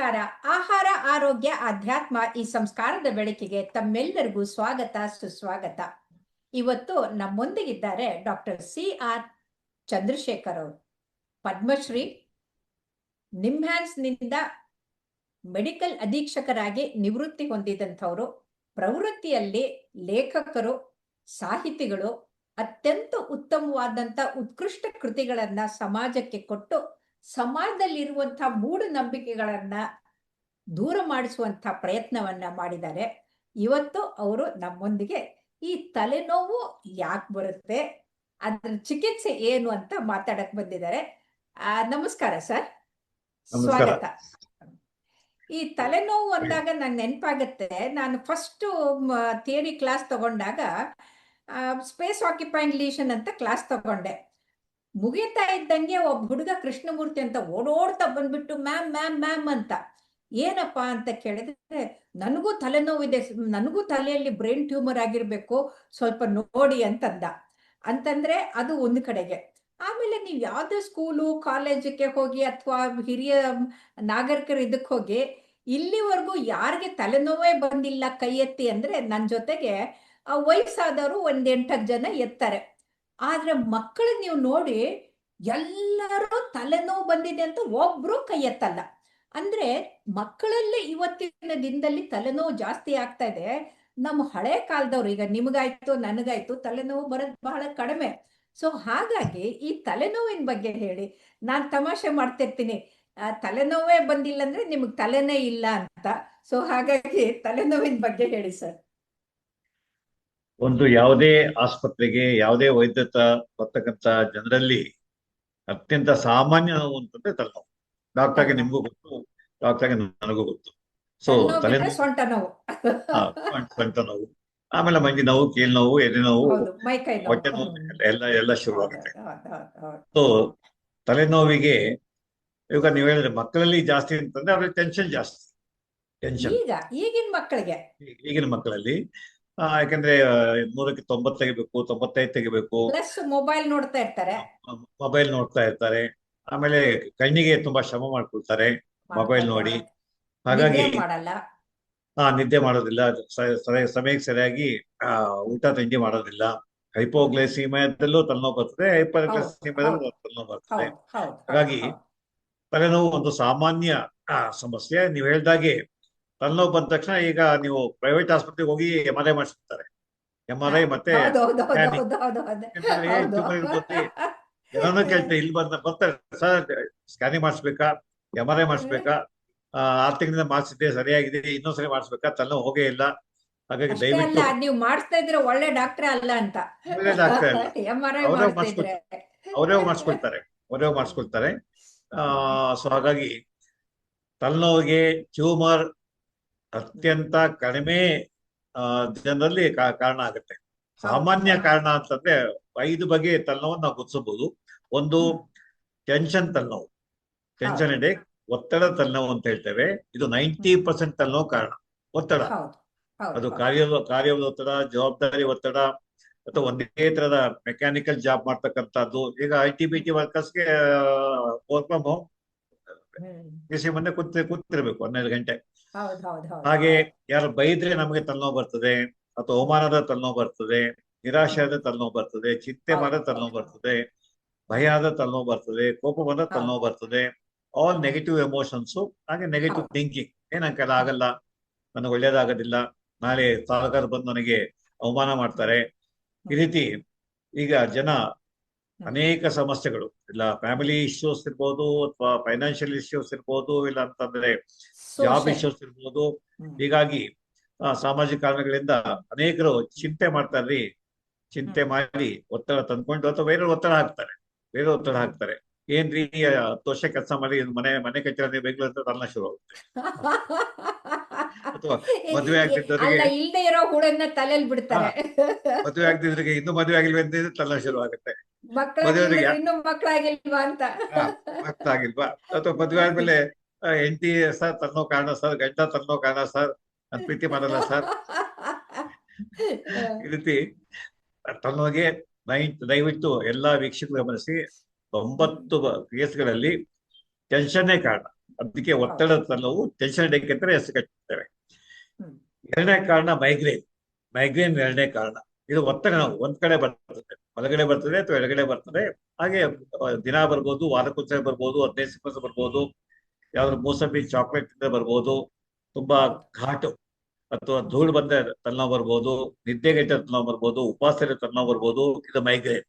ನಮಸ್ಕಾರ. ಆಹಾರ, ಆರೋಗ್ಯ ಆಧ್ಯಾತ್ಮ ಈ ಸಂಸ್ಕಾರದ ಬೆಳಕಿಗೆ ತಮ್ಮೆಲ್ಲರಿಗೂ ಸ್ವಾಗತ, ಸುಸ್ವಾಗತ. ಇವತ್ತು ನಮ್ಮೊಂದಿಗಿದ್ದಾರೆ ಡಾಕ್ಟರ್ ಸಿ ಆರ್ ಚಂದ್ರಶೇಖರ್ ಅವರು. ಪದ್ಮಶ್ರೀ ನಿಮ್ಹ್ಯಾನ್ಸ್ನಿಂದ ಮೆಡಿಕಲ್ ಅಧೀಕ್ಷಕರಾಗಿ ನಿವೃತ್ತಿ ಹೊಂದಿದಂಥವರು, ಪ್ರವೃತ್ತಿಯಲ್ಲಿ ಲೇಖಕರು, ಸಾಹಿತಿಗಳು, ಅತ್ಯಂತ ಉತ್ತಮವಾದಂತ ಉತ್ಕೃಷ್ಟ ಕೃತಿಗಳನ್ನ ಸಮಾಜಕ್ಕೆ ಕೊಟ್ಟು ಸಮಾಜದಲ್ಲಿರುವಂತಹ ಮೂಢನಂಬಿಕೆಗಳನ್ನ ದೂರ ಮಾಡಿಸುವಂತ ಪ್ರಯತ್ನವನ್ನ ಮಾಡಿದ್ದಾರೆ. ಇವತ್ತು ಅವರು ನಮ್ಮೊಂದಿಗೆ ಈ ತಲೆನೋವು ಯಾಕೆ ಬರುತ್ತೆ ಅದ್ರ ಚಿಕಿತ್ಸೆ ಏನು ಅಂತ ಮಾತಾಡಕ್ ಬಂದಿದ್ದಾರೆ. ಆ, ನಮಸ್ಕಾರ ಸರ್. ಸ್ವಾಗತ. ಈ ತಲೆನೋವು ಅಂದಾಗ ನಂಗೆ ನೆನಪಾಗುತ್ತೆ. ನಾನು ಫಸ್ಟ್ ಥಿಯರಿ ಕ್ಲಾಸ್ ತಗೊಂಡಾಗ ಸ್ಪೇಸ್ ಆಕ್ಯುಪೈಂಗ್ ಲೀಷನ್ ಅಂತ ಕ್ಲಾಸ್ ತಗೊಂಡೆ. ಮುಗಿತಾ ಇದ್ದಂಗೆ ಒಬ್ಬ ಹುಡುಗ ಕೃಷ್ಣಮೂರ್ತಿ ಅಂತ ಓಡೋಡ್ತಾ ಬಂದ್ಬಿಟ್ಟು, ಮ್ಯಾಮ್ ಮ್ಯಾಮ್ ಮ್ಯಾಮ್ ಅಂತ. ಏನಪ್ಪ? ಅಂತ ಕೇಳಿದ್ರೆ, ನನಗೂ ತಲೆನೋವಿದೆ. ನನಗೂ ತಲೆಯಲ್ಲಿ ಬ್ರೈನ್ ಟ್ಯೂಮರ್ ಆಗಿರ್ಬೇಕು. ಸ್ವಲ್ಪ ನೋಡಿ ಅಂತಂದ. ಅಂತಂದ್ರೆ ಅದು ಒಂದು ಕಡೆಗೆ. ಆಮೇಲೆ ನೀವು ಯಾವುದೇ ಸ್ಕೂಲು, ಕಾಲೇಜಿಗೆ ಹೋಗಿ ಅಥವಾ ಹಿರಿಯ ನಾಗರಿಕರ ಇದಕ್ಕೆ ಹೋಗಿ, ಇಲ್ಲಿವರೆಗೂ ಯಾರಿಗೆ ತಲೆನೋವೇ ಬಂದಿಲ್ಲ ಕೈ ಎತ್ತಿ ಅಂದ್ರೆ ನನ್ನ ಜೊತೆಗೆ, ಆ ವಯಸ್ಸಾದವರು ಒಂದ್ ಎಂಟತ್ತು ಜನ ಎತ್ತಾರೆ. ಆದ್ರೆ ಮಕ್ಕಳು ನೀವು ನೋಡಿ ಎಲ್ಲರೂ ತಲೆನೋವು ಬಂದಿದೆ ಅಂತ ಒಬ್ರು ಕೈ ಎತ್ತಲ್ಲ. ಅಂದ್ರೆ ಮಕ್ಕಳಲ್ಲೇ ಇವತ್ತಿನ ದಿನದಲ್ಲಿ ತಲೆನೋವು ಜಾಸ್ತಿ ಆಗ್ತಾ ಇದೆ. ನಮ್ಮ ಹಳೆ ಕಾಲದವ್ರು, ಈಗ ನಿಮಗಾಯ್ತು, ನನಗಾಯ್ತು, ತಲೆನೋವು ಬರೋದು ಬಹಳ ಕಡಿಮೆ. ಸೊ ಹಾಗಾಗಿ ಈ ತಲೆನೋವಿನ ಬಗ್ಗೆ ಹೇಳಿ. ನಾನು ತಮಾಷೆ ಮಾಡ್ತಿರ್ತೀನಿ. ತಲೆನೋವೇ ಬಂದಿಲ್ಲ ಅಂದ್ರೆ ನಿಮ್ಗೆ ತಲೆನೇ ಇಲ್ಲ ಅಂತ. ಸೊ ಹಾಗಾಗಿ ತಲೆನೋವಿನ ಬಗ್ಗೆ ಹೇಳಿ ಸರ್. ಒಂದು ಯಾವುದೇ ಆಸ್ಪತ್ರೆಗೆ ಯಾವುದೇ ವೈದ್ಯತ ಬರ್ತಕ್ಕಂಥ ಜನರಲ್ಲಿ ಅತ್ಯಂತ ಸಾಮಾನ್ಯ ನೋವು ಅಂತಂದ್ರೆ ತಲೆನೋವು. ಡಾಕ್ಟರ್ಗೆ ನಿಮಗೂ ಗೊತ್ತು ಡಾಕ್ಟರ್ಗೆ ನನಗೂ ಗೊತ್ತು. ಸೊ ತಲೆನೋವು ಸೊಂಟ ನೋವು. ಆಮೇಲೆ ಮಂಜಿ ನೋವು ಕೀಲ್ ನೋವು ಎದೆ ನೋವು ಹೊಟ್ಟೆ ನೋವು. ಎಲ್ಲ ಎಲ್ಲ ಶುರುವಾಗುತ್ತೆ. ಸೊ ತಲೆನೋವಿಗೆ ಇವಾಗ ನೀವು ಹೇಳಿದ್ರೆ ಮಕ್ಕಳಲ್ಲಿ ಜಾಸ್ತಿ ಅಂತಂದ್ರೆ ಅವ್ರಿಗೆ ಟೆನ್ಷನ್ ಜಾಸ್ತಿ. ಟೆನ್ಷನ್ ಈಗ ಈಗಿನ ಮಕ್ಕಳಿಗೆ. ಈಗಿನ ಮಕ್ಕಳಲ್ಲಿ ಯಾಕಂದ್ರೆ ನೂರಕ್ಕೆ ತೊಂಬತ್ ತೆಗಿಬೇಕು ತೊಂಬತ್ತೈದು ತೆಗಿಬೇಕು. ಪ್ಲಸ್ ಮೊಬೈಲ್ ನೋಡ್ತಾ ಇರ್ತಾರೆ. ಮೊಬೈಲ್ ನೋಡ್ತಾ ಇರ್ತಾರೆ. ಆಮೇಲೆ ಕಣ್ಣಿಗೆ ತುಂಬಾ ಶ್ರಮ ಮಾಡ್ಕೊಳ್ತಾರೆ. ಮೊಬೈಲ್ ನೋಡಿ. ಹಾಗಾಗಿ ಹಾ ಆ ನಿದ್ದೆ ಮಾಡೋದಿಲ್ಲ. ಸಮಯಕ್ಕೆ ಸರಿಯಾಗಿ ಊಟ ತಿಂಡಿ ಮಾಡೋದಿಲ್ಲ. ಹೈಪೋಗ್ಲೈಸಿಮಿಯಾದಲ್ಲೂ ತಲೆನೋವು ಬರ್ತದೆ. ಹೈಪರ್ಗ್ಲೈಸಿಮಿಯಾದಲ್ಲೂ ತಲೆನೋವು ಬರ್ತದೆ. ಹಾಗಾಗಿ ತಲೆನೋವು ಒಂದು ಸಾಮಾನ್ಯ ಸಮಸ್ಯೆ. ನೀವು ಹೇಳ್ದಾಗೆ ತಲೆನೋವು ಬಂದ ತಕ್ಷಣ ಈಗ ನೀವು ಪ್ರೈವೇಟ್ ಆಸ್ಪತ್ರೆಗೆ ಹೋಗಿ ಎಂ ಆರ್ ಐ ಮಾಡಿಸ್ತಾರೆ ಎಂ ಆರ್ ಐ ಮತ್ತೆ ಎಲ್ಲಾನು ಕೇಳ್ತಾರೆ ಇಲ್ಲಿ ಬಂದ ಬರ್ತಾರೆ. ಸರ್ ಸ್ಕ್ಯಾನಿಂಗ್ ಮಾಡಿಸ್ಬೇಕಾ? ಎಂ ಆರ್ ಐ ಮಾಡಿಸ್ಬೇಕಾ? ಆರು ತಿಂಗಳಿಂದ ಮಾಡಿಸಿದ್ದೆ ಸರಿಯಾಗಿದೆ. ಇನ್ನೊಂದ್ಸರಿ ಮಾಡಿಸ್ಬೇಕಾ? ತಲೆನೋವು ಹೋಗೇ ಇಲ್ಲ. ಹಾಗಾಗಿ ದಯವಿಟ್ಟು ನೀವು ಮಾಡಿಸ್ತಾ ಇದ್ರೆ ಒಳ್ಳೆ ಡಾಕ್ಟರ್ ಅಲ್ಲ ಅಂತ. ಒಳ್ಳೆ ಡಾಕ್ಟರ್ ಅವರೇ ಮಾಡಿಸ್ಕೊಳ್ತಾರೆ. ಅವರೇ ಮಾಡಿಸ್ಕೊಳ್ತಾರೆ. ಅವರೇ ಮಾಡಿಸ್ಕೊಳ್ತಾರೆ. ಆ ಸೊ ಹಾಗಾಗಿ ತಲೆನೋವಿಗೆ ಟ್ಯೂಮರ್ ಅತ್ಯಂತ ಕಡಿಮೆ ಜನರಲ್ಲಿ ಕಾರಣ ಆಗುತ್ತೆ. ಸಾಮಾನ್ಯ ಕಾರಣ ಅಂತಂದ್ರೆ ಐದು ಬಗೆ ತಲೆನೋವನ್ನು ನಾವು ಗುರುತಿಸಬಹುದು ಒಂದು ಟೆನ್ಷನ್ ತಲೆನೋವು ಟೆನ್ಷನ್ ಇದೆ ಒತ್ತಡ ತಲೆನೋವು ಅಂತ ಹೇಳ್ತೇವೆ. ಇದು ನೈಂಟಿ ಪರ್ಸೆಂಟ್ ತಲೆನೋವು ಕಾರಣ. ಒತ್ತಡ. ಅದು. ಕಾರ್ಯ ಕಾರ್ಯದ ಒತ್ತಡ ಜವಾಬ್ದಾರಿ ಒತ್ತಡ ಅಥವಾ ಒಂದೇ ತರದ ಮೆಕ್ಯಾನಿಕಲ್ ಜಾಬ್ ಮಾಡ್ತಕ್ಕಂಥದ್ದು. ಈಗ ಐ ಟಿ ಬಿ ಟಿ ವರ್ಕರ್ಸ್ಗೆ ವರ್ಕ್ ಫ್ರಮ್ ಹೋಮ್. ಹ್ಮ್. ಬಿಸಿ ಮೊನ್ನೆ ಕೂತ್ ಕೂತಿರ್ಬೇಕು ಹನ್ನೆರಡು ಗಂಟೆ. ಹಾಗೆ ಯಾರು ಬೈದ್ರೆ ನಮಗೆ ತಲೆನೋವು ಬರ್ತದೆ ಅಥವಾ ಅವಮಾನದ ತಲೆನೋವು ಬರ್ತದೆ ನಿರಾಶೆಯಾದ ತಲೆನೋವು ಬರ್ತದೆ ಚಿಂತೆ ಮಾಡ ತಲೆನೋವು ಬರ್ತದೆ ಭಯ ಆದ ತಲೆನೋವು ಬರ್ತದೆ ಕೋಪ ಬಂದ ತಲೆನೋವು ಬರ್ತದೆ ಆಲ್ ನೆಗೆಟಿವ್ ಎಮೋಷನ್ಸ್ ಹಾಗೆ ನೆಗೆಟಿವ್ ಥಿಂಕಿಂಗ್ ಏನಂಕಲ್ಲ ಆಗಲ್ಲ. ನನಗೆ ಒಳ್ಳೇದಾಗೋದಿಲ್ಲ. ನಾಳೆ ಸಾಲಗಾರ ಬಂದು ನನಗೆ ಅವಮಾನ ಮಾಡ್ತಾರೆ. ಈ ರೀತಿ ಈಗ ಜನ ಅನೇಕ ಸಮಸ್ಯೆಗಳು. ಇಲ್ಲ ಫ್ಯಾಮಿಲಿ ಇಶ್ಯೂಸ್ ಇರ್ಬೋದು ಅಥವಾ ಫೈನಾನ್ಷಿಯಲ್ ಇಶ್ಯೂಸ್ ಇರ್ಬೋದು ಇಲ್ಲ ಅಂತಂದ್ರೆ ಜಾಬ್. ಇಶ್ಯೂಸ್ ಇರ್ಬೋದು ಹೀಗಾಗಿ ಸಾಮಾಜಿಕ ಕಾರಣಗಳಿಂದ ಅನೇಕರು ಚಿಂತೆ ಮಾಡ್ತಾರ್ರಿ ಚಿಂತೆ ಮಾಡಿ ಒತ್ತಡ ತಂದ್ಕೊಂಡು ಅಥವಾ ಬೇರೆ ಒತ್ತಡ ಹಾಕ್ತಾರೆ. ಬೇರೆ ಒತ್ತಡ ಹಾಕ್ತಾರೆ. ಏನ್ರಿ ಹತ್ತು ವರ್ಷ ಕೆಲಸ ಮಾಡಿ ಮನೆ ಮನೆ ಕಚೇರಿ ಬೆಂಗಳೂರು ಅಂತ ತನ್ನ ಶುರು ಆಗುತ್ತೆ. ಅಥವಾ ಮದುವೆ ಆಗ್ತಿದ್ದವರಿಗೆ ಮದ್ವೆ ಇಲ್ದೇ ಇರೋ ಹುಳನ್ನ ತಲೆಯಲ್ಲಿ ಬಿಡ್ತಾರೆ. ಮದುವೆ ಆಗ್ತಿದ್ರಿಗೆ ಇನ್ನು ಮದುವೆ ಆಗಿಲ್ವ ಅಂತ ತನ್ನ ಶುರು ಆಗುತ್ತೆ. ಮಕ್ಕಳಾಗಿಲ್ವಾ ಅಂತ? ಮಕ್ಕಳಾಗಿಲ್ವಾ ಅಥವಾ ಮದುವೆ ಆದ್ಮೇಲೆ ಹೆಂಡತಿ ಸರ್ ತನ್ನೋ ಕಾರಣ ಸರ್ ಗಂಡ ತನ್ನೋ ಕಾರಣ ಸರ್ ನನ್ ಪ್ರೀತಿ ಮಾಡಲ್ಲ ಸರ್. ಈ ರೀತಿ ತನ್ನೋಗೆ ನೈ- ದಯವಿಟ್ಟು ಎಲ್ಲಾ ವೀಕ್ಷಕರು ಗಮನಿಸಿ ತೊಂಬತ್ತು ಕೇಸ್ಗಳಲ್ಲಿ ಟೆನ್ಷನ್ನೇ ಕಾರಣ. ಅದಕ್ಕೆ ಒತ್ತಡ ತನ್ನವು ಟೆನ್ಷನ್ ಹೆಡ್ಡೇಕ್ ಅಂತ ಹೆಸರು ಹ್ಮ್. ಎರಡನೇ ಕಾರಣ ಮೈಗ್ರೇನ್ ಮೈಗ್ರೇನ್ ಎರಡನೇ ಕಾರಣ. ಇದು ಒತ್ತಡ ನಾವು ಒಂದ್ ಕಡೆ ಬರ್ತದೆ. ಒಳಗಡೆ ಬರ್ತದೆ ಅಥವಾ ಎಡಗಡೆ ಬರ್ತದೆ. ಹಾಗೆ ದಿನ ಬರ್ಬೋದು ವಾರಕ್ಕೊಂದ್ಸಲ ಬರ್ಬೋದು ಹದಿನೈದು ದಿವಸ ಬರ್ಬೋದು. ಯಾವ್ದಾದ್ರು ಮೋಸಂಬಿ ಚಾಕ್ಲೇಟ್ ಬರ್ಬೋದು ತುಂಬಾ ಘಾಟು ಅಥವಾ ಧೂಳು ಬಂದ ತಲೆನೋವು ಬರ್ಬೋದು ನಿದ್ದೆಗೆಟ್ಟ ತಲೆನೋವು ಬರ್ಬೋದು ಉಪವಾಸ ತಲೆನೋವು ಬರ್ಬೋದು ಇದು ಮೈಗ್ರೇನ್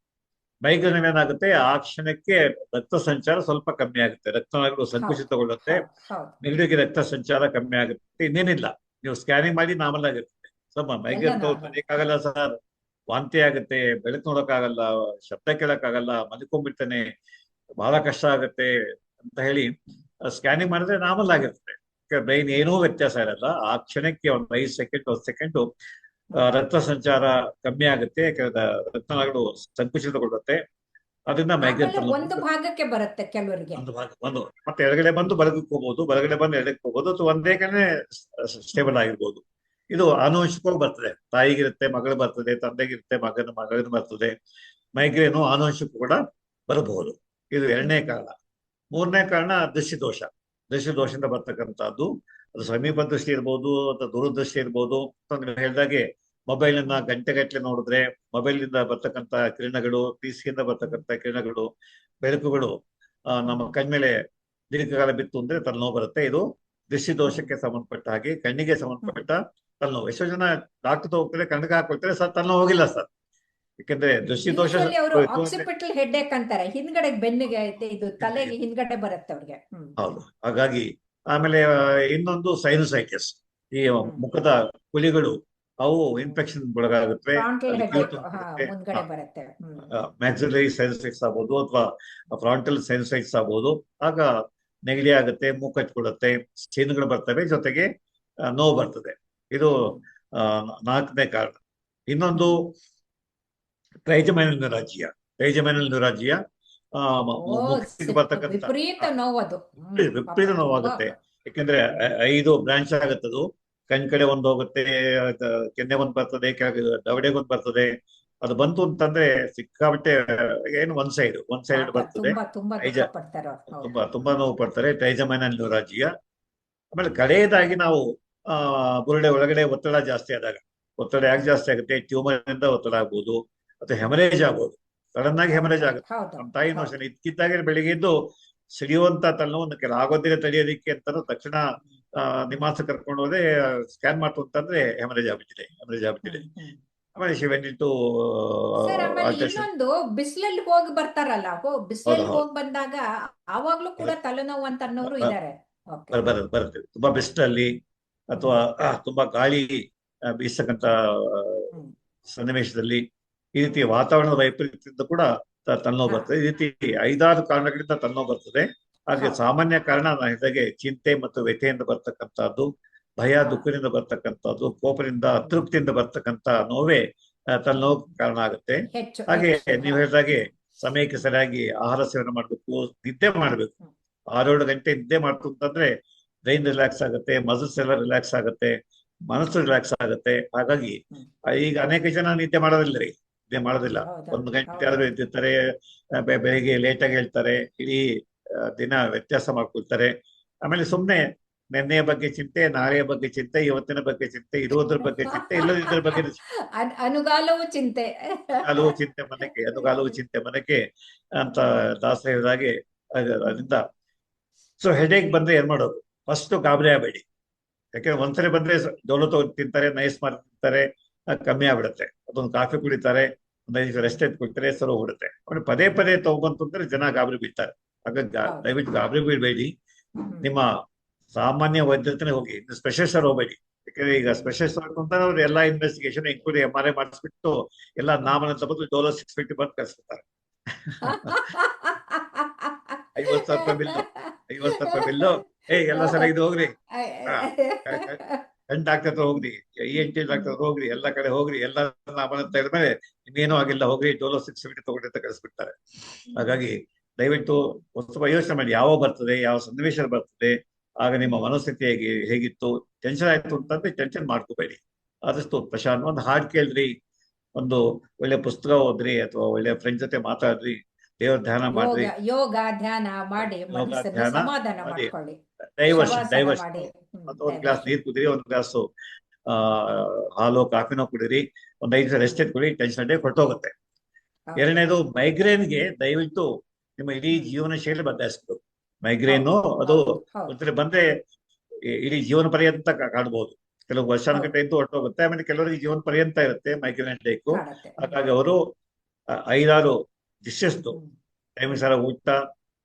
ಮೈಗ್ರೇನ್ ಏನಾಗುತ್ತೆ ಆ ಕ್ಷಣಕ್ಕೆ ರಕ್ತ ಸಂಚಾರ ಸ್ವಲ್ಪ ಕಮ್ಮಿ ಆಗುತ್ತೆ. ರಕ್ತನಾಳಗಳು ಸಂಕುಚಿತಗೊಳ್ಳುತ್ತೆ ಮೆದುಳಿಗೆ ರಕ್ತ ಸಂಚಾರ ಕಮ್ಮಿ ಆಗುತ್ತೆ. ಇನ್ನೇನಿಲ್ಲ. ನೀವು ಸ್ಕ್ಯಾನಿಂಗ್ ಮಾಡಿ ನಾರ್ಮಲ್ ಆಗಿರುತ್ತೆ ಸ್ವಲ್ಪ ಮೈಗ್ರೇನ್. ತಗೋಬೇಕಾಗಲ್ಲ ಸರ್? ವಾಂತಿ ಆಗುತ್ತೆ ಬೆಳಕು ನೋಡಕ್ಕಾಗಲ್ಲ ಶಬ್ದ ಕೇಳಕ್ಕಾಗಲ್ಲ ಮಲ್ಕೊಂಡ್ಬಿಡ್ತಾನೆ ಬಹಳ ಕಷ್ಟ ಆಗುತ್ತೆ ಅಂತ ಹೇಳಿ ಸ್ಕ್ಯಾನಿಂಗ್ ಮಾಡಿದ್ರೆ ನಾರ್ಮಲ್ ಆಗಿರುತ್ತೆ. ಬ್ರೈನ್ ಏನೂ ವ್ಯತ್ಯಾಸ ಇರಲ್ಲ. ಆ ಕ್ಷಣಕ್ಕೆ ಒಂದು ಐದು ಸೆಕೆಂಡ್ ಒಂದು ಸೆಕೆಂಡ್ ರಕ್ತ ಸಂಚಾರ ಕಮ್ಮಿ ಆಗುತ್ತೆ. ಯಾಕಂದ್ರೆ ರಕ್ತನಾಳಗಳು ಸಂಕುಚಿತಗೊಳ್ಳುತ್ತೆ ಅದರಿಂದ ಮೈಗ್ರೇನ್ ಒಂದು ಭಾಗಕ್ಕೆ ಬರುತ್ತೆ ಕೆಲವರಿಗೆ. ಒಂದು ಭಾಗ ಒಂದು. ಮತ್ತೆ ಎಡಗಡೆ ಬಂದು ಬಲಗಕ್ಕೆ ಹೋಗ್ಬೋದು. ಬಲಗಡೆ ಬಂದು ಎಡಕ್ಕೆ ಹೋಗ್ಬೋದು. ಅಥವಾ ಒಂದೇ ಕಡೆ ಸ್ಟೇಬಲ್ ಆಗಿರ್ಬೋದು. ಇದು ಆನುವಂಶಿಕವಾಗಿ ಬರ್ತದೆ. ತಾಯಿಗಿರುತ್ತೆ ಮಗಳು ಬರ್ತದೆ ತಂದೆಗಿರುತ್ತೆ ಮಗನ ಮಗನ ಬರ್ತದೆ. ಮೈಗ್ರೇನು ಆನುವಂಶಿಕ ಕೂಡ ಬರಬಹುದು. ಇದು ಎರಡನೇ ಕಾರಣ. ಮೂರನೇ ಕಾರಣ ದೃಷ್ಟಿದೋಷ ದೃಷ್ಟಿದೋಷದಿಂದ ಬರ್ತಕ್ಕಂಥದ್ದು, ಅದು ಸಮೀಪ ದೃಷ್ಟಿ ಇರ್ಬೋದು, ಅಥವಾ ದೂರದೃಷ್ಟಿ ಇರ್ಬೋದು. ನೀವು ಹೇಳಿದಾಗೆ ಮೊಬೈಲ್ ಅನ್ನ ಗಂಟೆಗಟ್ಟಲೆ ನೋಡಿದ್ರೆ ಮೊಬೈಲ್ನಿಂದ ಬರ್ತಕ್ಕಂಥ ಕಿರಣಗಳು, ಪಿಸಿಯಿಂದ ಬರ್ತಕ್ಕಂಥ ಕಿರಣಗಳು, ಬೆಳಕುಗಳು ನಮ್ಮ ಕಣ್ಮೇಲೆ ದೀರ್ಘಕಾಲ ಬಿತ್ತು ಅಂದ್ರೆ ತಲೆನೋವು ಬರುತ್ತೆ. ಇದು ದೃಷ್ಟಿ ದೋಷಕ್ಕೆ ಸಂಬಂಧಪಟ್ಟ ಹಾಗೆ ಕಣ್ಣಿಗೆ ಸಂಬಂಧಪಟ್ಟ ತಲೆನೋವು. ಎಷ್ಟೋ ಜನ ಡಾಕ್ಟರ್ ಹೋಗ್ತಾರೆ ಕಣ್ಣಿಗೆ ಹಾಕೊಳ್ತಾರೆ, ಸರ್ ತಲೆನೋವು ಹೋಗಿಲ್ಲ, ಸರ್. ಯಾಕಂದ್ರೆ ದೃಷ್ಟಿ ದೋಷ ಆಕ್ಸಿಪಿಟಲ್ ಹೆಡ್ಡೇಕ್ ಅಂತಾರೆ. ಹಿಂದ್ಗಡೆ ಬೆನ್ನಿಗೆ ಐತೆ ಇದು ತಲೆಗೆ ಹಿಂದ್ಗಡೆ ಬರುತ್ತೆ ಅವ್ರಿಗೆ. ಹೌದು. ಹಾಗಾಗಿ ಆಮೇಲೆ ಇನ್ನೊಂದು ಸೈನಸೈಟಿಸ್ ಈ ಮುಖದ ಕುಲಿಗಳು ಅವು ಇನ್ಫೆಕ್ಷನ್ ಒಳಗಾಗುತ್ತೆ. ಮ್ಯಾಕ್ಸಿಲರಿ ಸೈನಸೈಟ್ಸ್ ಆಗ್ಬೋದು ಅಥವಾ ಫ್ರಾಂಟಲ್ ಸೈನಸೈಟ್ಸ್ ಆಗ್ಬೋದು. ಆಗ ನೆಗಡಿ ಆಗುತ್ತೆ ಮೂಗು ಹಚ್ಕೊಳ್ಳುತ್ತೆ ಸ್ಟೀನ್ಗಳು ಬರ್ತವೆ. ಜೊತೆಗೆ ನೋವು ಬರ್ತದೆ. ಇದು ನಾಲ್ಕನೇ ಕಾರಣ. ಇನ್ನೊಂದು ಟ್ರೈಜಮೈನಲ್ ರಾಜ್ಯ ಟ್ರೈಜಮೈನಲ್ ಮುಖಕ್ಕೆ ಬರ್ತಕ್ಕಂಥ ವಿಪರೀತ ನೋವಾಗುತ್ತೆ ಯಾಕಂದ್ರೆ ಐದು ಬ್ರಾಂಚ್ ಆಗತ್ತದು ಕಣ್ ಕಡೆ ಒಂದು ಹೋಗುತ್ತೆ ಕೆನ್ನೆ ಒಂದ್ ಬರ್ತದೆ ದವಡೆಗೊಂದು ದವಡೆಗೆ ಒಂದ್ ಬರ್ತದೆ. ಅದು ಬಂತು ಅಂತಂದ್ರೆ ಸಿಕ್ಕಾಬಟ್ಟೆ ಏನು ಒಂದ್ ಸೈಡ್ ಒಂದ್ ಸೈಡ್ ಬರ್ತದೆ. ತುಂಬಾ ತುಂಬಾ ನೋವು ಪಡ್ತಾರೆ ಟ್ರೈಜಮೈನಲ್ ರಾಜ್ಯ. ಆಮೇಲೆ ಕಡೆಯದಾಗಿ ನಾವು ಆ ಬುರುಡೆ ಒಳಗಡೆ ಒತ್ತಡ ಜಾಸ್ತಿ ಆದಾಗ ಒತ್ತಡ ಯಾಕೆ ಜಾಸ್ತಿ ಆಗುತ್ತೆ? ಟ್ಯೂಮರ್ ಇಂದ ಒತ್ತಡ ಆಗ್ಬೋದು. ಅಥವಾ ಹೆಮರೇಜ್ ಆಗ್ಬೋದು ಸಡನ್ ಆಗಿ ಹೆಮರೇಜ್ ಆಗುತ್ತೆ. ನಮ್ಮ ತಾಯಿ ನೋಡ್ತಾನೆ ಇದ್ಕಿದ್ದಾಗೆ ಬೆಳಿಗ್ಗೆ ಎದ್ದು ಸಿಡಿಯುವಂತ ತಲೆನೋವನ್ನು ಕೆಲ ಆಗೋದಿಲ್ಲ ತಡೆಯೋದಿಕ್ಕೆ ಅಂತ ತಕ್ಷಣ ನಿಮಾಸ ಕರ್ಕೊಂಡು ಹೋದ್ರೆ ಸ್ಕ್ಯಾನ್ ಮಾಡ್ತು ಅಂತಂದ್ರೆ ಹೆಮರೇಜ್ ಆಗ್ಬಿಟ್ಟಿದೆ. ಹೆಮರೇಜ್ ಆಗ್ಬಿಟ್ಟಿದೆ. ಆಮೇಲೆ ಶಿ ವೆಂಟ್ ಇಂಟು ಸರ್ ಆಮೇಲೆ ಆಲ್ಟ್ರೇಷನ್ ಇನ್ನೊಂದು ಬಿಸಿಲಲ್ಲಿ ಹೋಗಿ ಬರ್ತಾರಲ್ಲ ಬಿಸಿಲಲ್ಲಿ. ಹೋಗಿ ಬಂದಾಗ ಆವಾಗ್ಲೂ ಕೂಡ ತಲೆನೋವು ಅಂತ ಅನ್ನೋರು ಓಕೆ. ಬರುತ್ತೆ ಬರುತ್ತೆ. ತುಂಬಾ ಬಿಸಿಲಲ್ಲಿ ಅಥವಾ ತುಂಬಾ ಗಾಳಿ ಬೀಸತಕ್ಕಂತ ಸನ್ನಿವೇಶದಲ್ಲಿ ಈ ರೀತಿ ವಾತಾವರಣದ ವೈಪರೀತ್ಯದಿಂದ ಕೂಡ ತಲೆನೋವು ಬರ್ತದೆ. ಈ ರೀತಿ ಐದಾರು ಕಾರಣಗಳಿಂದ ತಲೆನೋವು ಬರ್ತದೆ. ಹಾಗೆ ಸಾಮಾನ್ಯ ಕಾರಣ ಇದಾಗೆ ಚಿಂತೆ ಮತ್ತು ವ್ಯಥೆಯಿಂದ ಬರ್ತಕ್ಕಂಥದ್ದು ಭಯ ದುಃಖದಿಂದ ಬರ್ತಕ್ಕಂಥದ್ದು ಕೋಪದಿಂದ ಅತೃಪ್ತಿಯಿಂದ ಬರ್ತಕ್ಕಂತ ನೋವೇ ತಲೆನೋವು ಕಾರಣ ಆಗುತ್ತೆ. ಹಾಗೆ. ನೀವು ಹೇಳಿದಾಗೆ ಸಮಯಕ್ಕೆ ಸರಿಯಾಗಿ ಆಹಾರ ಸೇವನೆ ಮಾಡಬೇಕು ನಿದ್ದೆ ಮಾಡಬೇಕು. ಆರೇಳು ಗಂಟೆ ನಿದ್ದೆ ಮಾಡ್ತು ಅಂತಂದ್ರೆ ಬ್ರೈನ್ ರಿಲ್ಯಾಕ್ಸ್ ಆಗುತ್ತೆ ಮಸಲ್ಸ್ ಎಲ್ಲ ರಿಲ್ಯಾಕ್ಸ್ ಆಗುತ್ತೆ ಮನಸ್ಸು ರಿಲ್ಯಾಕ್ಸ್ ಆಗುತ್ತೆ. ಹಾಗಾಗಿ ಈಗ ಅನೇಕ ಜನ ನಿದ್ದೆ ಮಾಡೋದಿಲ್ಲ ರೀ ಮಾಡೋದಿಲ್ಲ. ಒಂದು ಗಂಟೆ. ಆದ್ರೂ ಎದ್ದಿರ್ತಾರೆ ಬೆಳಿಗ್ಗೆ ಲೇಟಾಗಿ ಹೇಳ್ತಾರೆ ಇಡೀ ದಿನ ವ್ಯತ್ಯಾಸ ಮಾಡ್ಕೊಳ್ತಾರೆ. ಆಮೇಲೆ ಸುಮ್ನೆ ನಿನ್ನೆಯ ಬಗ್ಗೆ ಚಿಂತೆ ನಾಳೆಯ ಬಗ್ಗೆ ಚಿಂತೆ ಇವತ್ತಿನ ಬಗ್ಗೆ ಚಿಂತೆ ಇರೋದ್ರ ಬಗ್ಗೆ ಚಿಂತೆ ಇಲ್ಲದಿದ್ರ ಬಗ್ಗೆ ಅನ್- ಅನುಗಾಲವು ಚಿಂತೆ. ಹಲವು ಚಿಂತೆ ಮನಕ್ಕೆ ಅನುಗಾಲವು ಚಿಂತೆ ಮನಕ್ಕೆ ಅಂತ ದಾಸ ಹೇಳಿದಾಗೆ ಅದ್- ಅದರಿಂದ. ಸೊ ಹೆಡೇಕ್ ಬಂದ್ರೆ ಏನ್ ಮಾಡೋದು? ಫಸ್ಟ್ ಗಾಬರಿ ಆಗಬೇಡಿ. ಯಾಕೆಂದ್ರೆ ಒಂದ್ಸರಿ ಬಂದ್ರೆ ಡೋಲೋ ತಗೊಂಡು ತಿಂತಾರೆ ನೈಸ್ ಮಾಡಿ ತಿಂತಾರೆ ಕಮ್ಮಿ ಆಗ್ಬಿಡುತ್ತೆ. ಅದೊಂದು ಕಾಫಿ ಕುಡಿತಾರೆ ಒಂದ್ ಐದು ರೆಸ್ಟ್ ಎತ್ಕೊಳ್ತಾರೆ ಹೋಗುತ್ತೆ ಹೋಗ್ಬಿಡುತ್ತೆ. ಅವ್ರು ಪದೇ ಪದೇ ತಗೊಂತಂದ್ರೆ ಅಂದ್ರೆ ಜನ ಗಾಬರಿ ಬೀಳ್ತಾರೆ. ಹಾಗಾಗಿ ದಯವಿಟ್ಟು ಗಾಬರಿ ಬೀಳ್ಬೇಡಿ. ನಿಮ್ಮ ಸಾಮಾನ್ಯ ವೈದ್ಯರತ್ರನೇ ಹೋಗಿ ಸ್ಪೆಷಲಿಸ್ಟರ್ ಹೋಗ್ಬೇಡಿ. ಯಾಕಂದ್ರೆ ಈಗ ಸ್ಪೆಷಲಿಸ್ಟ್ ಅಂತ ಅವ್ರು ಎಲ್ಲಾ investigation enquiry M R I ಮಾಡಿಸ್ಬಿಟ್ಟು ಎಲ್ಲ ನಾಮನಂತ ಬಂದು ಡೋಲೋ ಸಿಕ್ಸ್ ಫಿಫ್ಟಿ ಬಂದು ಕಳಿಸ್ಬಿಡ್ತಾರೆ. ಐವತ್ತು ಸಾವಿರ ರೂಪಾಯಿ ಬಿಲ್ಲು ಐವತ್ತು ಸಾವಿರ ರೂಪಾಯಿ ಬಿಲ್ಲು. ಏ ಎಲ್ಲ ಸರಿಯಾಗಿದೆ ಹೋಗ್ರಿ. ಹತ್ರ ಹೋಗ್ರಿ ಇ ಎನ್ ಟಿ ಡಾಕ್ಟರ್ ಹೋಗ್ರಿ ಎಲ್ಲ ಕಡೆ ಹೋಗ್ರಿ ಎಲ್ಲ ನಾಮನಂತ ಹೇಳಿದ್ಮೇಲೆ ಇನ್ನೇನು ಆಗಿಲ್ಲ. ಹೋಗ್ರಿ ಡೋಲೋ ಸಿಕ್ಸ್ ಫಿಫ್ಟಿ ತಗೊಂಡಿ ಅಂತ ಕಳಿಸ್ಬಿಡ್ತಾರೆ. ಹಾಗಾಗಿ ದಯವಿಟ್ಟು ಒಂದು ಸ್ವಲ್ಪ ಯೋಚನೆ ಮಾಡಿ. ಯಾವ ಬರ್ತದೆ? ಯಾವ ಸನ್ನಿವೇಶ ಬರ್ತದೆ? ಆಗ ನಿಮ್ಮ ಮನಸ್ಥಿತಿ ಹೇಗೆ ಹೇಗಿತ್ತು? ಟೆನ್ಷನ್ ಆಯ್ತು ಅಂತಂದ್ರೆ ಟೆನ್ಷನ್ ಮಾಡ್ಕೋಬೇಡಿ. ಆದಷ್ಟು ಪ್ರಶಾಂತ್ ಒಂದು ಹಾಡ್ ಕೇಳ್ರಿ ಒಂದು ಒಳ್ಳೆ ಪುಸ್ತಕ ಓದ್ರಿ ಅಥವಾ ಒಳ್ಳೆ ಫ್ರೆಂಡ್ ಜೊತೆ ಮಾತಾಡ್ರಿ. ದೇವ್ರ ಧ್ಯಾನ ಮಾಡ್ರಿ. ಯೋಗ ಧ್ಯಾನ ಮಾಡಿ ಧ್ಯಾನ ಡೈವರ್ಷನ್ ಡೈವರ್ಷನ್ ಒಂದ್ ಗ್ಲಾಸ್. ನೀರ್ ಕುಡಿರಿ ಒಂದ್ ಗ್ಲಾಸ್ ಆ ಹಾಲು ಕಾಫಿನೋ ಕುಡಿರಿ ಒಂದ್ ಐದು ರೆಸ್ಟ್ ಎತ್ಕೊಳ್ಳಿ ಟೆನ್ಷನ್ ಡೇ ಹೊರಟೋಗುತ್ತೆ. ಎರಡನೇದು ಮೈಗ್ರೇನ್ಗೆ ದಯವಿಟ್ಟು ನಿಮ್ಮ ಇಡೀ ಜೀವನ ಶೈಲಿ ಬದಲಾಯಿಸ್ಬೋದು ಮೈಗ್ರೇನು ಅದು. ಒಂದ್ಸರಿ ಬಂದ್ರೆ ಇಡೀ ಜೀವನ ಪರ್ಯಂತ ಕಾಡಬಹುದು ಕಾಡ್ಬೋದು ಕೆಲವು ವರ್ಷಾನುಗಟ್ಟಲೆ ಇದ್ದು ಹೊರಟೋಗುತ್ತೆ ಆಮೇಲೆ ಕೆಲವರಿಗೆ ಜೀವನ ಪರ್ಯಂತ ಇರುತ್ತೆ ಮೈಗ್ರೇನ್ ಟೈಕು. ಹಾಗಾಗಿ ಅವರು ಐದಾರು ಡಿಶಸ್ದು ಹ್ಮ್. ಟೈಮ್ ಸರ ಊಟ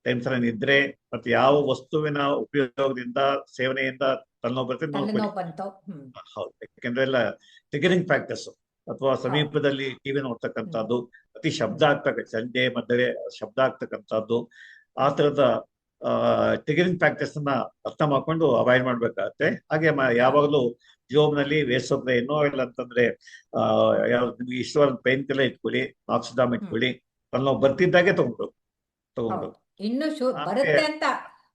ಟೈಮ್ ಸರ ನಿದ್ರೆ ಮತ್ತೆ ಯಾವ ವಸ್ತುವಿನ ಉಪಯೋಗದಿಂದ ಸೇವನೆಯಿಂದ ತಲೆನೋವು ಬರುತ್ತೆ ಹೌದು. ಯಾಕೆಂದ್ರೆ ಎಲ್ಲ ಟಿಗರಿಂಗ್ ಫ್ಯಾಕ್ಟರ್ಸ್ ಅಥವಾ ಸಮೀಪದಲ್ಲಿ ಟಿವಿ ನೋಡ್ತಕ್ಕಂಥದ್ದು ಅತಿ ಶಬ್ದ ಆಗ್ತಕ್ಕ ಸಂಜೆ ಮಧ್ಯೆ ಶಬ್ದ ಆಗ್ತಕ್ಕಂಥದ್ದು ಆ ತರದ ಟಿಗರಿಂಗ್ ಫ್ಯಾಕ್ಟರ್ಸ್ ಅನ್ನ ಅರ್ಥ ಮಾಡ್ಕೊಂಡು ಅವಾಯ್ಡ್ ಮಾಡ್ಬೇಕಾಗತ್ತೆ. ಹಾಗೆ ಯಾವಾಗಲೂ ಜೋಬ್ನಲ್ಲಿ ವೇಸೋಬ್ರೆ ಏನೋ ಇಲ್ಲ ಅಂತಂದ್ರೆ ಆ ಯಾವ್ದು ನಿಮ್ಗೆ ಇಷ್ಟವಾದ ಪೈನ್ ಕಿಲ್ಲ ಇಟ್ಕೊಳ್ಳಿ ಆಕ್ಸಿಡಾಮ್ ಇಟ್ಕೊಳ್ಳಿ ತಲೆನೋವು ಬರ್ತಿದ್ದಾಗೆ ತಗೊಂಡು ತಗೊಂಡು ಇನ್ನು ಶು ಬರುತ್ತೆ ಅಂತ.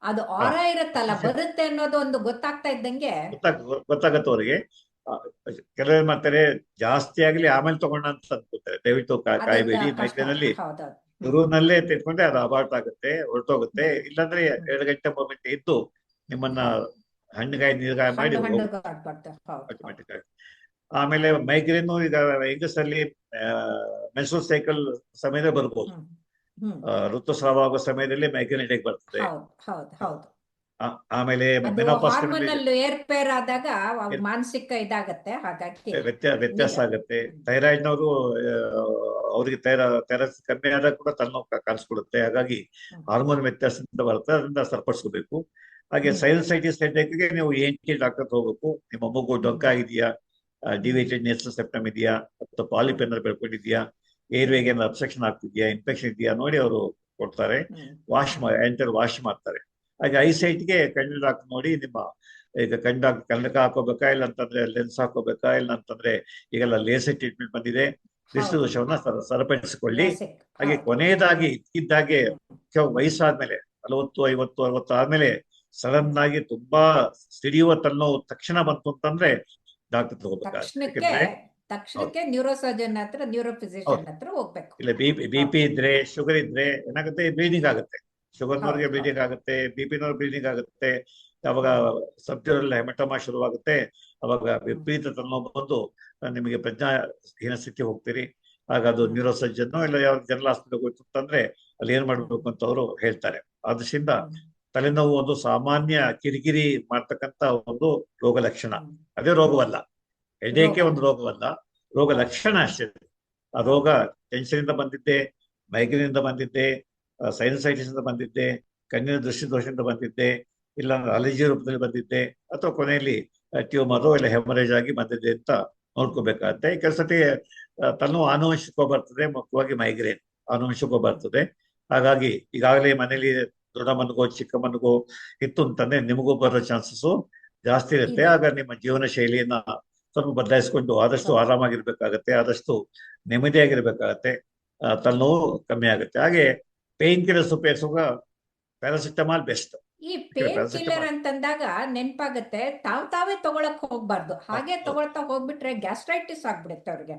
ಅದು ಆರ ಇರುತ್ತಲ್ಲ ಬರುತ್ತೆ ಅನ್ನೋದು ಒಂದು ಗೊತ್ತಾಗ್ತಾ ಇದ್ದಂಗೆ ಗೊತ್ತಾಗ ಗೊತ್ತಾಗತ್ತೆ ಅವ್ರಿಗೆ. ಆ, ಮಾಡ್ತಾರೆ ಜಾಸ್ತಿ ಆಗ್ಲಿ ಆಮೇಲೆ ತಗೊಂಡ ಅಂತ ಅನ್ಕೋತಾರೆ. ದಯವಿಟ್ಟು ಕಾಯ್ಬೇಡಿ. ಮೈಸೂರಿನಲ್ಲಿ ಶುರುವಿನಲ್ಲೇ ತಿಳ್ಕೊಂಡ್ರೆ ಅದು ಅಬಾರ್ಟ್ ಆಗುತ್ತೆ ಹೊರಟೋಗುತ್ತೆ. ಇಲ್ಲಾಂದ್ರೆ ಎರಡು ಗಂಟೆ ಮೂರು ಗಂಟೆ ಇದ್ದು ನಿಮ್ಮನ್ನ ಹಣ್ಣುಗಾಯಿ ನೀರ್ಗಾಯಿ ಮಾಡಿ ಆಮೇಲೆ ಮೈಗ್ರೇನು ಈಗ ಹೆಂಗಸಲ್ಲಿ ಮೆನ್ಸುರಲ್ ಸೈಕಲ್ ಸಮಯದ ಬರ್ಬೋದು. ಋತುಸ್ರಾವ ಆಗೋ ಸಮಯದಲ್ಲಿ ಮೈಗ್ರೇನ್ ಹೆಡೇಕ್ ಬರ್ತದೆ ಆಮೇಲೆ ಏರ್ಪೇರ್ ಆದಾಗ ಮಾನಸಿಕ ಇದಾಗತ್ತೆ ಹಾಗಾಗಿ ವ್ಯತ್ಯಾಸ ಆಗುತ್ತೆ. ಥೈರಾಯ್ಡ್ ನವರು ಅವರಿಗೆ ಥೈರ ಥೈರಾಯ್ಡ್ ಕಮ್ಮಿ ಆದಾಗ ಕೂಡ ತಲೆನೋವು ಕಾಣಿಸ್ಕೊಡುತ್ತೆ. ಹಾಗಾಗಿ. ಹಾರ್ಮೋನ್ ವ್ಯತ್ಯಾಸದಿಂದ ಬರುತ್ತೆ. ಅದರಿಂದ ಸರಿಪಡಿಸ್ಕೋಬೇಕು. ಹಾಗೆ. ಸೈನಸೈಟಿಸ್ ಹೆಡ್ಡೇಕ್ಗೆ ನೀವು ಎನ್ ಕೆ ಡಾಕ್ಟರ್ ಹೋಗ್ಬೇಕು. ನಿಮ್ಮ ಮಗು ಡೊಂಕ ಇದೆಯಾ ಡಿವೈಟೆಡ್ ನೇಸಲ್ ಸೆಪ್ಟಮ್ ಇದೆಯಾ? ಅಥವಾ ಪಾಲಿಪೆನ್ ಏನಾದ್ರು ಬೆಳ್ಕೊಂಡಿದ್ಯಾ? ಏರ್ವೇಗೆ ಏನಾದ್ರು ಅಬ್ಸೆಕ್ಷನ್ ಆಗ್ತಿದ್ಯಾ ಇನ್ಫೆಕ್ಷನ್ ಇದೆಯಾ ನೋಡಿ ಅವರು ಕೊಡ್ತಾರೆ. ವಾಶ್ ಎಂಟರ್ ವಾಶ್ ಮಾಡ್ತಾರೆ. ಹಾಗೆ ಐಸೈಟ್ಗೆ ಕಣ್ಣು ಡಾಕ್ಟರ್ ನೋಡಿ ನಿಮ್ಮ ಈಗ ಕಣ್ಣು ಕನ್ನಡಕ ಹಾಕೋಬೇಕಾ ಇಲ್ಲ ಅಂತಂದ್ರೆ ಲೆನ್ಸ್ ಹಾಕೋಬೇಕಾ ಇಲ್ಲ ಅಂತಂದ್ರೆ ಈಗೆಲ್ಲ ಲೇಸರ್ ಟ್ರೀಟ್ಮೆಂಟ್ ಬಂದಿದೆ. ದೃಷ್ಟಿ ದೋಷವನ್ನ ಸರಪಡಿಸಿಕೊಳ್ಳಿ. ಹಾಗೆ. ಕೊನೆಯದಾಗಿ ಇದ್ದಾಗೆ ಕೆಲವು ವಯಸ್ಸಾದ್ಮೇಲೆ ನಲವತ್ತು ಐವತ್ತು ಅರವತ್ತು ಆದ್ಮೇಲೆ ಸಡನ್ ಆಗಿ ತುಂಬಾ ಸಿಡಿಯುವ ತನ್ನೋ ತಕ್ಷಣ ಬಂತು ಅಂತಂದ್ರೆ ಡಾಕ್ಟರ್ ತಗೋಬೇಕಾಗುತ್ತೆ. ತಕ್ಷಣಕ್ಕೆ ನ್ಯೂರೋಸರ್ಜನ್ ಹತ್ರ ನ್ಯೂರೋಫಿಸಿಷಿಯನ್ ಹತ್ರ ಹೋಗ್ಬೇಕು. ಇಲ್ಲ ಬಿ ಬಿ ಪಿ ಇದ್ರೆ ಶುಗರ್ ಇದ್ರೆ ಏನಾಗುತ್ತೆ ಬ್ಲೀಡಿಂಗ್ ಆಗುತ್ತೆ. ಶುಗರ್ನವ್ರಿಗೆ ಬ್ಲೀಡಿಂಗ್ ಆಗುತ್ತೆ ಬಿ ಪಿನವ್ರಿಗೆ ಬ್ಲೀಡಿಂಗ್ ಆಗುತ್ತೆ. ಅವಾಗ ಸಬ್ಜರಲ್ಲಿ ಹೆಮಟಮಾ ಶುರುವಾಗುತ್ತೆ. ಅವಾಗ ವಿಪರೀತ ತನ್ನ ಬಂದು ನಿಮಗೆ ಪ್ರಜ್ಞಾಹೀನ ಸ್ಥಿತಿ ಹೋಗ್ತೀರಿ. ಆಗ ಅದು. ನ್ಯೂರೋ ಸರ್ಜನ್ ಇಲ್ಲ ಯಾವ ಜನರಲ್ ಹಾಸ್ಪಿಟಲ್ ಹೋಯ್ತು ಅಂತಂದ್ರೆ ಅಲ್ಲಿ ಏನ್ ಮಾಡ್ಬೇಕು ಅಂತ ಅವರು ಹೇಳ್ತಾರೆ. ಆದ್ರಿಂದ ತಲೆನೋವು ಒಂದು ಸಾಮಾನ್ಯ ಕಿರಿಕಿರಿ ಮಾಡ್ತಕ್ಕಂತ ಒಂದು ರೋಗ ಲಕ್ಷಣ ಅದೇ ರೋಗವಲ್ಲ. ರೋಗ. ಒಂದು ರೋಗವಲ್ಲ ರೋಗ ಲಕ್ಷಣ ಅಷ್ಟೇ. ಆ ರೋಗ ಟೆನ್ಷನ್ ಇಂದ ಬಂದಿದ್ದೆ ಮೈಗ್ರೇನ್ ಇಂದ ಬಂದಿದ್ದೆ ಸೈನಸೈಟಿಸ್ ಇಂದ ಬಂದಿದ್ದೆ ಕಣ್ಣಿನ ದೃಷ್ಟಿ ದೋಷದಿಂದ ಬಂದಿದ್ದೆ ಇಲ್ಲ ಅಲರ್ಜಿ ರೂಪದಲ್ಲಿ ಬಂದಿದ್ದೆ ಅಥವಾ ಕೊನೆಯಲ್ಲಿ ಟ್ಯೂಮರು ಇಲ್ಲ ಹೆಮರೇಜ್ ಆಗಿ ಬಂದಿದೆ ಅಂತ ನೋಡ್ಕೋಬೇಕಾಗತ್ತೆ. ಕೆಲವು ಸತಿ ತಲೆನೋವು ಆನುವಂಶಿಕ ಬರ್ತದೆ ಮುಖ್ಯವಾಗಿ ಮೈಗ್ರೇನ್ ಆನುವಂಶಿಕ ಬರ್ತದೆ. ಹಾಗಾಗಿ ಈಗಾಗಲೇ ಮನೇಲಿ ದೊಡ್ಡಮ್ಮನಿಗೋ ಚಿಕ್ಕಮ್ಮನಿಗೋ ಇತ್ತು ಅಂತಂದ್ರೆ ನಿಮಗೂ ಬರೋ ಚಾನ್ಸಸ್ ಜಾಸ್ತಿ ಇರುತ್ತೆ. ಆಗ ನಿಮ್ಮ ಜೀವನ ಶೈಲಿಯನ್ನ ಸ್ವಲ್ಪ ಬದಲಾಯಿಸ್ಕೊಂಡು ಆದಷ್ಟು. ಆರಾಮಾಗಿರ್ಬೇಕಾಗತ್ತೆ ಆದಷ್ಟು ನೆಮ್ಮದಿಯಾಗಿರ್ಬೇಕಾಗತ್ತೆ ತಲೆ ತಲೆನೋವು ಕಮ್ಮಿ ಆಗುತ್ತೆ. ಹಾಗೆ ಪೇನ್ ಕಿಲ್ಲರ್ಸ್ ಉಪಯೋಗಿಸುವಾಗ ಪ್ಯಾರಾಸಿಟಮಾಲ್ ಬೆಸ್ಟ್. ಈ ಪೇನ್. ಕಿಲ್ಲರ್ ಅಂತಂದಾಗ ನೆನಪಾಗುತ್ತೆ ತಾವ್ ತಾವೇ ತಗೊಳಕ್ ಹೋಗ್ಬಾರ್ದು. ಹಾಗೆ. ತಗೊಳ್ತಾ ಹೋಗ್ಬಿಟ್ರೆ ಗ್ಯಾಸ್ಟ್ರೈಟಿಸ್ ಆಗ್ಬಿಡುತ್ತೆ ಅವ್ರಿಗೆ.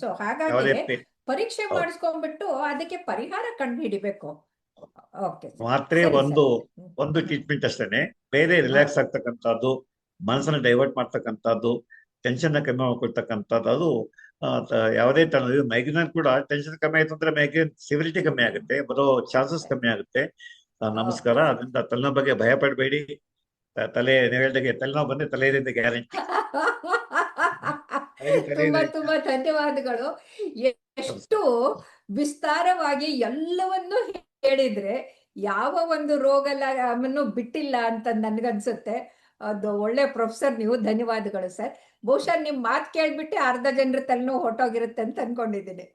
ಸೊ ಹಾಗಾಗಿ ಪರೀಕ್ಷೆ. ಮಾಡಿಸ್ಕೊಂಡ್ಬಿಟ್ಟು ಅದಕ್ಕೆ ಪರಿಹಾರ ಕಂಡು ಹಿಡಿಬೇಕು ಮಾತ್ರೆ ಒಂದು ಒಂದು ಟ್ರೀಟ್ಮೆಂಟ್ ಅಷ್ಟೇನೆ. ಬೇರೆ ರಿಲ್ಯಾಕ್ಸ್ ಆಗ್ತಕ್ಕಂಥದ್ದು ಮನಸ್ಸನ್ನ ಡೈವರ್ಟ್ ಮಾಡ್ತಕ್ಕಂಥದ್ದು ಟೆನ್ಷನ್ ಕಮ್ಮಿ ಮಾಡ್ಕೊಳ್ತಕ್ಕಂಥದ್ದು ಅದು ಯಾವುದೇ ತರ ಮೈಗ್ರೇನ್ ಕೂಡ ಟೆನ್ಷನ್ ಕಮ್ಮಿ ಆಯ್ತು ಅಂದ್ರೆ ಮೈಗ್ರೇನ್ ಸಿವಿಲಿಟಿ ಕಮ್ಮಿ ಆಗುತ್ತೆ ಬರೋ ಚಾನ್ಸಸ್ ಕಮ್ಮಿ ಆಗುತ್ತೆ. ನಮಸ್ಕಾರ ಅದರಿಂದ ತಲೆನೋವು ಬಗ್ಗೆ ಭಯ ಪಡಬೇಡಿ ತಲೆ ನೀವು ಹೇಳಿದಾಗೆ ತಲೆನೋವು ಬಂದ್ರೆ ತಲೆಯಿಂದ ಗ್ಯಾರಂಟಿ ತುಂಬಾ ತುಂಬಾ ಧನ್ಯವಾದಗಳು. ಎಷ್ಟು ವಿಸ್ತಾರವಾಗಿ ಎಲ್ಲವನ್ನೂ ಹೇಳಿದ್ರೆ ಯಾವ ಒಂದು ರೋಗ ಬಿಟ್ಟಿಲ್ಲ ಅಂತ ನನ್ಗನ್ಸುತ್ತೆ. ಅದು ಒಳ್ಳೆ ಪ್ರೊಫೆಸರ್ ನೀವು ಧನ್ಯವಾದಗಳು ಸರ್. ಬಹುಶಃ ನಿಮ್ ಮಾತು ಕೇಳ್ಬಿಟ್ಟು ಅರ್ಧ ಜನರ ತಲೆನೋವು ಹೊಟ್ಟೋಗಿರುತ್ತೆ ಅಂತ ಅನ್ಕೊಂಡಿದ್ದೀನಿ.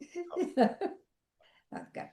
ನಮಸ್ಕಾರ.